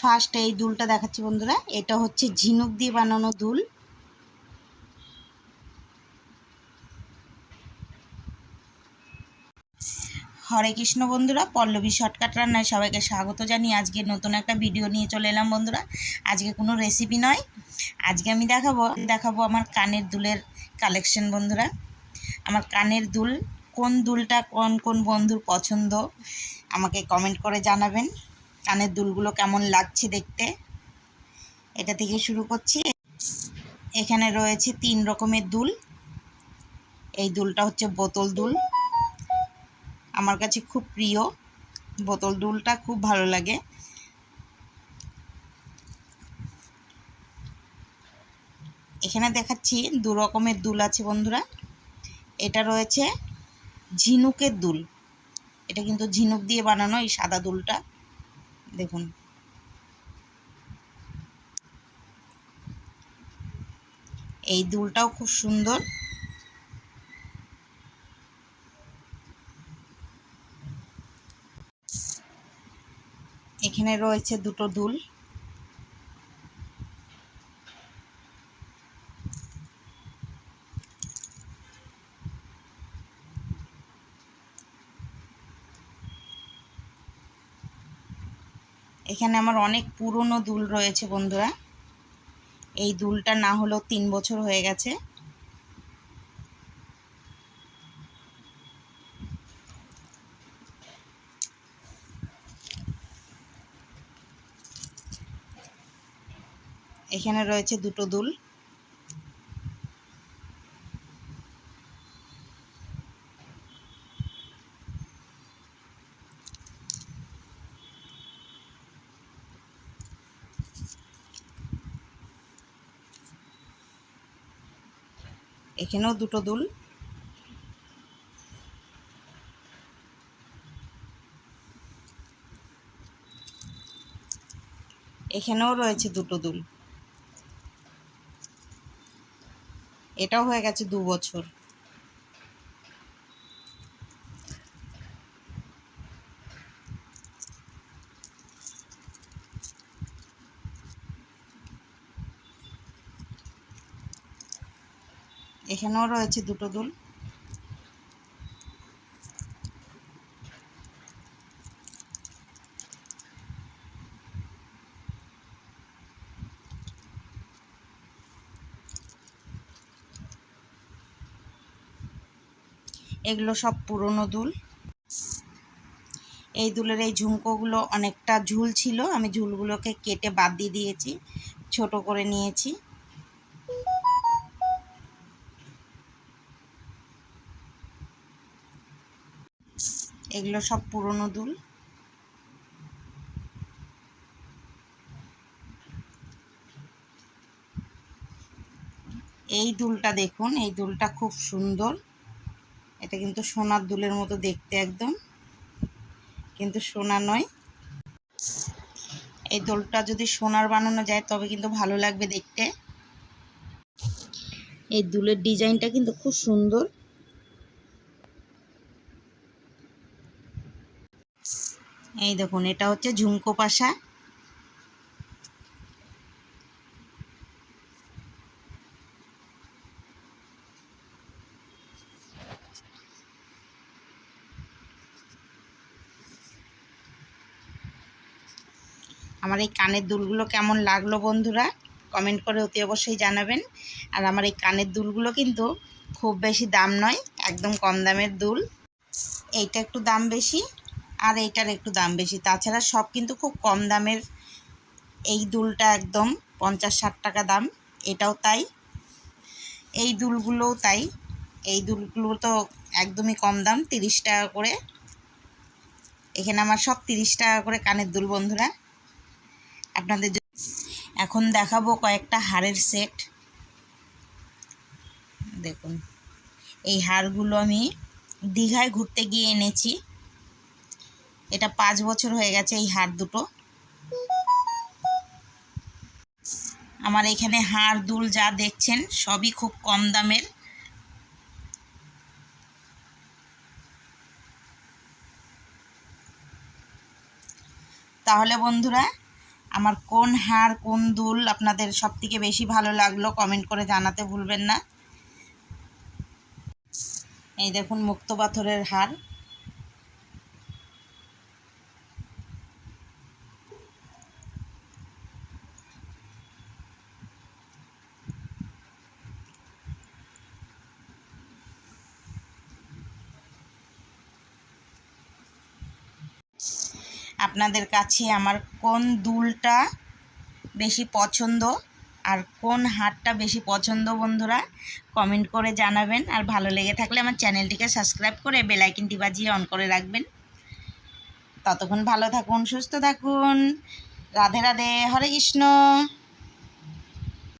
First এই দুলটা দেখাচ্ছি বন্ধুরা। এটা হচ্ছে ঝিনুক দিয়ে বানানো দুল। হরে কৃষ্ণ বন্ধুরা, পল্লবী শর্টকাট রান্নায় সবাইকে স্বাগত জানিয়ে আজকে নতুন একটা ভিডিও নিয়ে চলে এলাম বন্ধুরা। আজকে কোনো রেসিপি নয়। আজকে আমি দেখাবো দেখাবো আমার কানের দুলের কালেকশন বন্ধুরা। আমার কানের দুল, কোন দুলটা কোন কোন বন্ধুর পছন্দ, আমাকে কমেন্ট করে জানাবেন। কানের দুলগুলো কেমন লাগছে দেখতে? এটা থেকে শুরু করছি। এখানে রয়েছে তিন রকমের দুল। এই দুলটা হচ্ছে বোতল দুল। আমার কাছে খুব প্রিয়। বোতল দুলটা খুব ভালো লাগে। এখানে দেখাচ্ছি দু রকমের দুল আছে বন্ধুরা। এটা রয়েছে ঝিনুকের দুল। এটা কিন্তু ঝিনুক দিয়ে বানানো এই সাদা দুলটা। দেখুন। এই দুলটাও খুব সুন্দর। এখানে রয়েছে দুটো দুল। এখানে আমার অনেক পুরনো দুল রয়েছে বন্ধুরা। এই দুলটা না হলেও তিন বছর হয়ে গেছে। এখানে রয়েছে দুটো দুল। এখানেও দুটো দুল। এখানেও রয়েছে দুটো দুল। এটাও হয়ে গেছে দু বছর। এখানেও রয়েছে দুটো দুল। এগুলো সব পুরনো দুল। এই দুলের এই ঝুমকোগুলো অনেকটা ঝুল ছিল, আমি ঝুলগুলোকে কেটে বাদ দিয়ে দিয়েছি, ছোট করে নিয়েছি। এগুলো সব পুরনো দুল। এই দুলটা দেখুন, এই দুলটা খুব সুন্দর। এটা কিন্তু সোনার দুলের মতো দেখতে একদম, কিন্তু সোনা নয়। এই দোলটা যদি সোনার বানানো যায়, তবে কিন্তু ভালো লাগবে দেখতে। এই দুলের ডিজাইনটা কিন্তু খুব সুন্দর। এই দেখুন, এটা হচ্ছে ঝুমকো পাশা। আমার এই কানের দুলগুলো কেমন লাগল বন্ধুরা, কমেন্ট করে অতি অবশ্যই জানাবেন। আর আমার এই কানের দুলগুলো কিন্তু খুব বেশি দাম নয়, একদম কম দামের দুল। এইটা একটু দাম বেশি। আর এইটার একটু দাম বেশি। তাছাড়া সব কিন্তু খুব কম দামের এই দুলটা একদম পঞ্চাশ ষাট টাকা দাম, এটাও তাই। এই দুলগুলোও তাই। এই দুলগুলো তো একদমই কম দাম, তিরিশ টাকা করে। এখানে আমার সব তিরিশ টাকা করে কানের দুল, বন্ধুরা। আপনাদের এখন দেখাবো কয়েকটা হারের সেট। দেখুন। এই হারগুলো আমি দীঘায় ঘুরতে গিয়ে এনেছি। এটা পাঁচ বছর হয়ে গেছে এই হার দুটো। আমার এখানে হাড়, দুল যা দেখছেন, সবই খুব কম দামের। তাহলে বন্ধুরা, আমার কোন হার কোন দুল আপনাদের সব থেকে বেশি ভালো লাগল কমেন্ট করে জানাতে ভুলবেন না। এই দেখুন মুক্ত পাথরের হার আপনাদের কাছে আমার কোন দুলটা বেশি পছন্দ আর কোন হাটটা বেশি পছন্দ বন্ধুরা কমেন্ট করে জানাবেন। আর ভালো লেগে থাকলে আমার চ্যানেলটিকে সাবস্ক্রাইব করে বেলাইকিনটি বাজিয়ে অন করে রাখবেন। ততক্ষণ ভালো থাকুন, সুস্থ থাকুন। রাধে রাধে, হরে কৃষ্ণ।